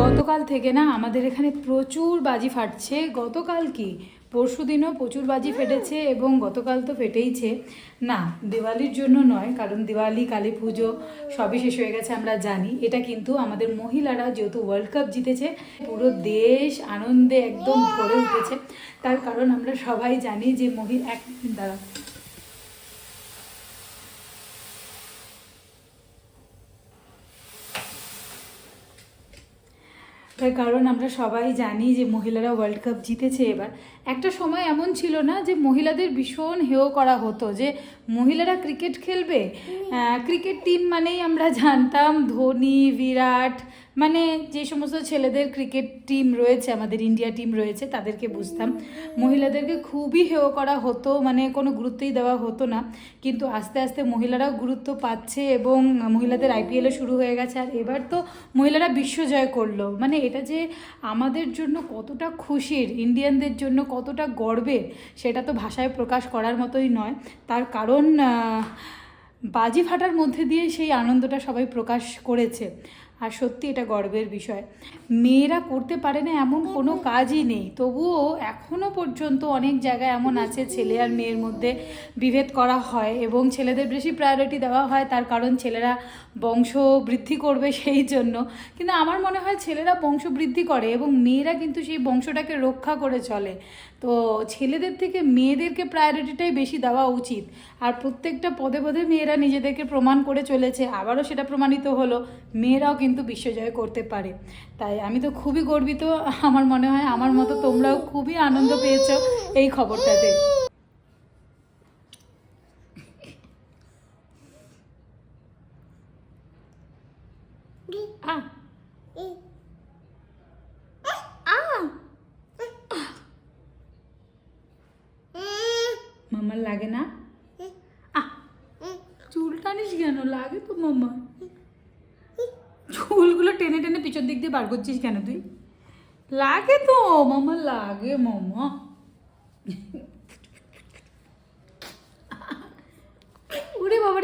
গতকাল থেকে না আমাদের এখানে প্রচুর বাজি ফাটছে। গতকাল কি? পরশু দিনও প্রচুর বাজি ফেটেছে এবং গতকাল তো ফেটেইছে। না, দিওয়ালির জন্য নয়, কারণ দিওয়ালি, কালী পুজো সবই শেষ হয়ে গেছে আমরা জানি। এটা কিন্তু আমাদের মহিলারা যেহেতু ওয়ার্ল্ড কাপ জিতেছে, পুরো দেশ আনন্দে একদম ভরে উঠেছে। তার কারণ আমরা সবাই জানি যে মহিলা, এক দাঁড়া তার কারণ আমরা সবাই জানি যে মহিলারা ওয়ার্ল্ড কাপ জিতেছে এবার। একটা সময় এমন ছিল না যে মহিলাদের ভীষণ হেয় করা হতো যে মহিলারা ক্রিকেট খেলবে। ক্রিকেট টিম মানেই আমরা জানতাম ধোনি বিরাট মানে যে সমস্ত ছেলেদের ক্রিকেট টিম রয়েছে, আমাদের ইন্ডিয়া টিম রয়েছে, তাদেরকে বুঝতাম। মহিলাদেরকে খুবই হেয় করা হতো মানে কোনো গুরুত্বই দেওয়া হতো না। কিন্তু আস্তে আস্তে মহিলারাও গুরুত্ব পাচ্ছে এবং মহিলাদের আইপিএলও শুরু হয়ে গেছে। আর এবার তো মহিলারা বিশ্বজয় করল। মানে এটা যে আমাদের জন্য কতটা খুশির ইন্ডিয়ানদের জন্য কতটা গর্বের সেটা তো ভাষায় প্রকাশ করার মতোই নয়। তার কারণ বাজি ফাটার মধ্যে দিয়ে সেই আনন্দটা সবাই প্রকাশ করেছে। আর সত্যি এটা গর্বের বিষয়। মেয়েরা করতে পারে না এমন কোনো কাজই নেই। তবুও এখনও পর্যন্ত অনেক জায়গায় এমন আছে ছেলে আর মেয়ের মধ্যে বিভেদ করা হয় এবং ছেলেদের বেশি প্রায়োরিটি দেওয়া হয় তার কারণ ছেলেরা বংশ বৃদ্ধি করবে সেই জন্য। কিন্তু আমার মনে হয় ছেলেরা বংশ বৃদ্ধি করে এবং মেয়েরা কিন্তু সেই বংশটাকে রক্ষা করে চলে। তো ছেলেদের থেকে মেয়েদেরকে প্রায়োরিটিটাই বেশি দেওয়া উচিত। আর প্রত্যেকটা পদে পদে মেয়েরা নিজেদেরকে প্রমাণ করে চলেছে আবারও সেটা প্রমাণিত হলো মেয়েরাও কিন্তু বিশ্বজয় করতে পারে। তাই আমি তো খুবই গর্বিত, আমার মনে হয় আমার মতো তোমরাও খুবই আনন্দ পেয়েছ এই খবরটাতে। মামার লাগে না? চুল টানিস কেন? লাগে তো মামা টেনে টেনে পিছন দিক দিয়ে বার করছিস কেন তুই? লাগে তো, মামা, লাগে, মামা। উড়ে বাবা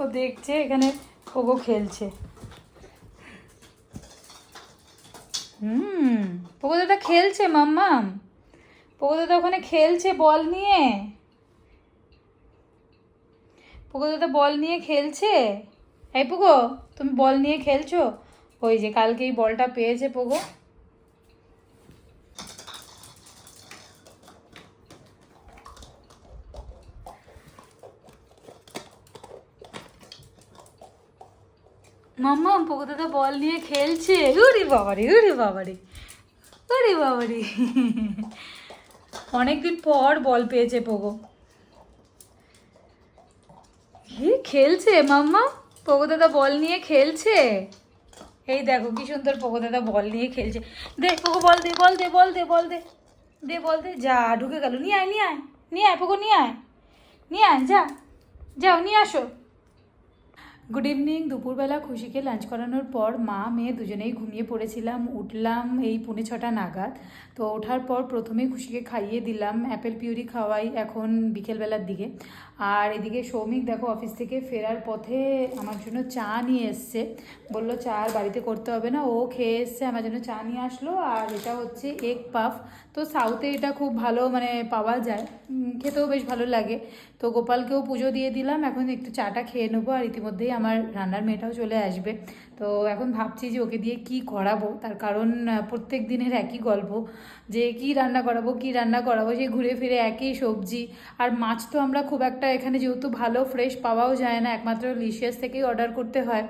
ও দেখছে এখানে পোগো খেলছে। হুম পোগো দাদা খেলছে, মাম্মাম। পোগো দাদা ওখানে খেলছে বল নিয়ে। পোগো দাদা বল নিয়ে খেলছে। এই পোগো তুমি বল নিয়ে খেলছো? ওই যে কালকে এই বলটা পেয়েছে পোগো মাম্মা পোকো দাদা বল নিয়ে খেলছে। উরে বাবারে উরে বাবারে। উরে বাবারে। অনেকদিন পর বল পেয়েছে পোগো। হে খেলছে মাম্মা? পোগো দাদা বল নিয়ে খেলছে? এই দেখো কি সুন্দর পোগো দাদা বল নিয়ে খেলছে। দে, পোগো, বল দে বল দে বল দে বল দে। দে, বল দে। যা, ঢুকে গেল। নিয়ে আয় নিয়ে আয় নিয়ে আয়, পোগো, নিয়ে আয়। নিয়ে আয়, যা, যাও, নিয়ে আসো। গুড ইভিনিং দুপুরবেলা খুশিকে লাঞ্চ করানোর পর মা, মেয়ে দুজনেই ঘুমিয়ে পড়েছিলাম। উঠলাম এই পুনে ছটা নাগাদ। তো ওঠার পর প্রথমে খুশিকে খাইয়ে দিলাম, অ্যাপেল পিউরি খাওয়াই এখন বিকেলবেলার দিকে। আর এদিকে সৌমিক দেখো অফিস থেকে ফেরার পথে আমার জন্য চা নিয়ে এসছে। বলল, চা আর বাড়িতে করতে হবে না। ও খেয়ে এসছে, আমার জন্য চা নিয়ে আসলো। আর এটা হচ্ছে এগ পাফ তো সাউথে এটা খুব ভালো মানে পাওয়া যায়। খেতেও বেশ ভালো লাগে। তো গোপালকেও পুজো দিয়ে দিলাম। এখন একটু চাটা খেয়ে নেব। আর ইতিমধ্যেই আমার রান্নার মেয়েটাও চলে আসবে। তো এখন ভাবছি যে ওকে দিয়ে কি করাবো, তার কারণ প্রত্যেক দিনের একই গল্প, যে কি রান্না করাবো, কি রান্না করাবো সেই ঘুরে ফিরে একই সবজি, আর মাছ তো আমরা খুব একটা এখানে যেহেতু ভালো ফ্রেশ পাওয়াও যায় না, একমাত্র লিশিয়াস থেকেই অর্ডার করতে হয়,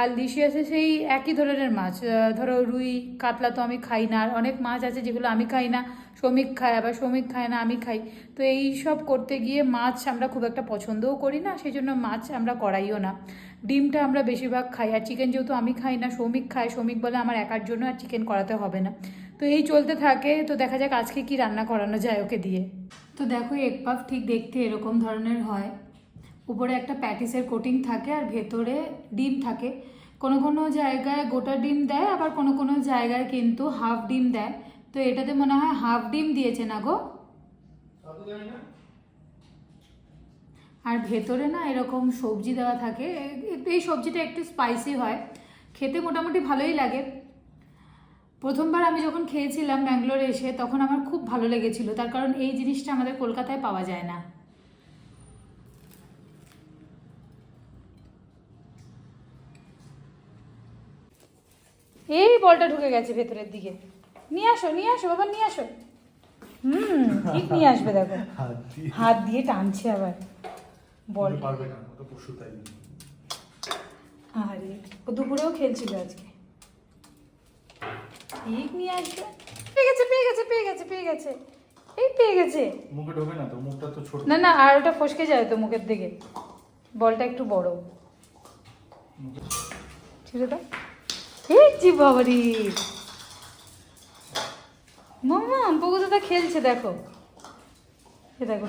আর লিশিয়াসে সেই একই ধরনের মাছ ধরো রুই, কাতলা তো আমি খাই না, আর অনেক মাছ আছে যেগুলো আমি খাই না, শ্রমিক খায়, আবার শ্রমিক খায় না, আমি খাই, তো এই সব করতে গিয়ে মাছ আমরা খুব একটা পছন্দও করি না সেই জন্য মাছ আমরা করাইও না। ডিমটা আমরা বেশিরভাগ খাই, আর চিকেন যেহেতু আমি খাই না, শ্রমিক খায়, শ্রমিক বলে আমার একার জন্য আর চিকেন করাতে হবে না। তো এই চলতে থাকে, তো দেখা যাক আজকে কি রান্না করানো যায় ওকে দিয়ে। তো দেখো এগ পাফ ঠিক দেখতে এরকম ধরনের হয়। উপরে একটা প্যাটিসের কোটিং থাকে আর ভেতরে ডিম থাকে। কোনো কোনো জায়গায় গোটা ডিম দেয়, আবার কোনো কোনো জায়গায় কিন্তু হাফ ডিম দেয়। তো এটাতে মনে হয় হাফ ডিম দিয়েছে না গো? আর ভেতরে না এরকম সবজি দেওয়া থাকে। এই সবজিটা একটু স্পাইসি হয়। খেতে মোটামুটি ভালোই লাগে। প্রথমবার আমি যখন খেয়েছিলাম ব্যাঙ্গালোরে এসে তখন আমার খুব ভালো লেগেছিল। তার কারণ এই জিনিসটা আমাদের কলকাতায় পাওয়া যায় না। এই বলটা ঢুকে গেছে ভেতরের দিকে। নিয়ে আসো নিয়ে আসো বাবা নিয়ে আসো। হুম ঠিক নিয়ে আসবে দেখো। হাত দিয়ে টানছে আবার। বল। পারবে না ওটা পরশু তাই আরে ও দুপুরেও খেলছিল আজকে। ঠিক নিয়ে আসবে। পেয়ে গেছে পেয়ে গেছে পেয়ে গেছে পেয়ে গেছে। এই পেয়ে গেছে। মুখে ঢোকে না তো মুখটা তো ছোট। না না আর ওটা ফসকে যায় তো মুখের দিকে। বলটা একটু বড়। ছেড়ে দাও। এই জি বাবারি। মামা পগু দাদা খেলছে দেখো। এ দেখো।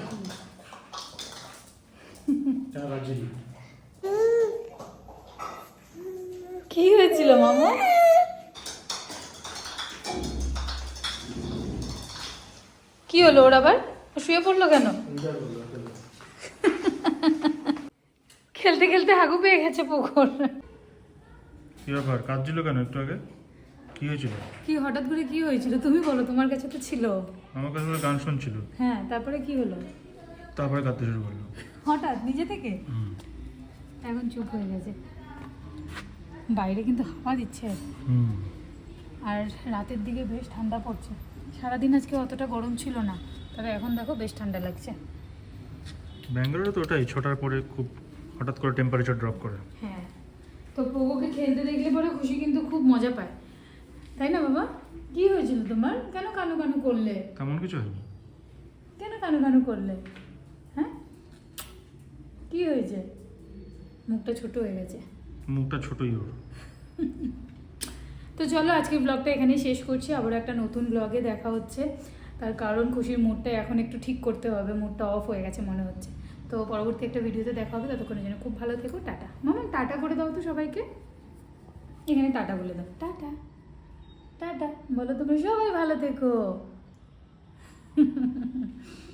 কি হয়েছিল মামা? কি হলো ওর আবার? ও শুয়ে পড়ল কেন। খেলতে খেলতে হাগু পেয়ে গেছে পুকুর। কি ব্যাপার? কাঁদছিল কেন একটু আগে? কি হয়েছিল? কি হঠাৎ করে কি হয়েছিল? তুমি বলো তোমার কাছে তো ছিল। আমার কাছে গান শুনছিল। হ্যাঁ তারপরে কি হলো? তারপরে কাঁদতে শুরু করল। হঠাৎ নিজে থেকে? এখন চুপ হয়ে গেছে। বাইরে কিন্তু হাওয়া দিচ্ছে। আর রাতের দিকে বেশ ঠান্ডা পড়ছে। সারাদিন আজকে অতটা গরম ছিল না। তবে এখন দেখো বেশ ঠান্ডা লাগছে। ব্যাঙ্গালোরে তো ওটাই ছটার পরে খুব হঠাৎ করে টেম্পারেচার ড্রপ করে। হ্যাঁ। তো পোগোকে খেলতে দেখলে পরে খুশি কিন্তু খুব মজা পায়। তাই না বাবা? কি হয়েছিল তোমার? কেন কানু কানু করলে? তেমন কিছু হয়নি। কেন কানু কানু করলে? কি হয়েছে? মুখটা ছোট হয়ে গেছে। মুখটা ছোটই ওর তো চলো আজকে ব্লগটা এখানেই শেষ করছি। আবার একটা নতুন ব্লগে দেখা হচ্ছে। তার কারণ খুশির মুডটা এখন একটু ঠিক করতে হবে। মুডটা অফ হয়ে গেছে মনে হচ্ছে। তো পরবর্তী একটা ভিডিওতে দেখা হবে। ততক্ষণের জন্য খুব ভালো থেকো। টাটা। মামা টাটা করে দাও তো সবাইকে। এখানে টাটা বলে দাও। টাটা। টাটা। বলো তোমরা সবাই ভালো থেকো।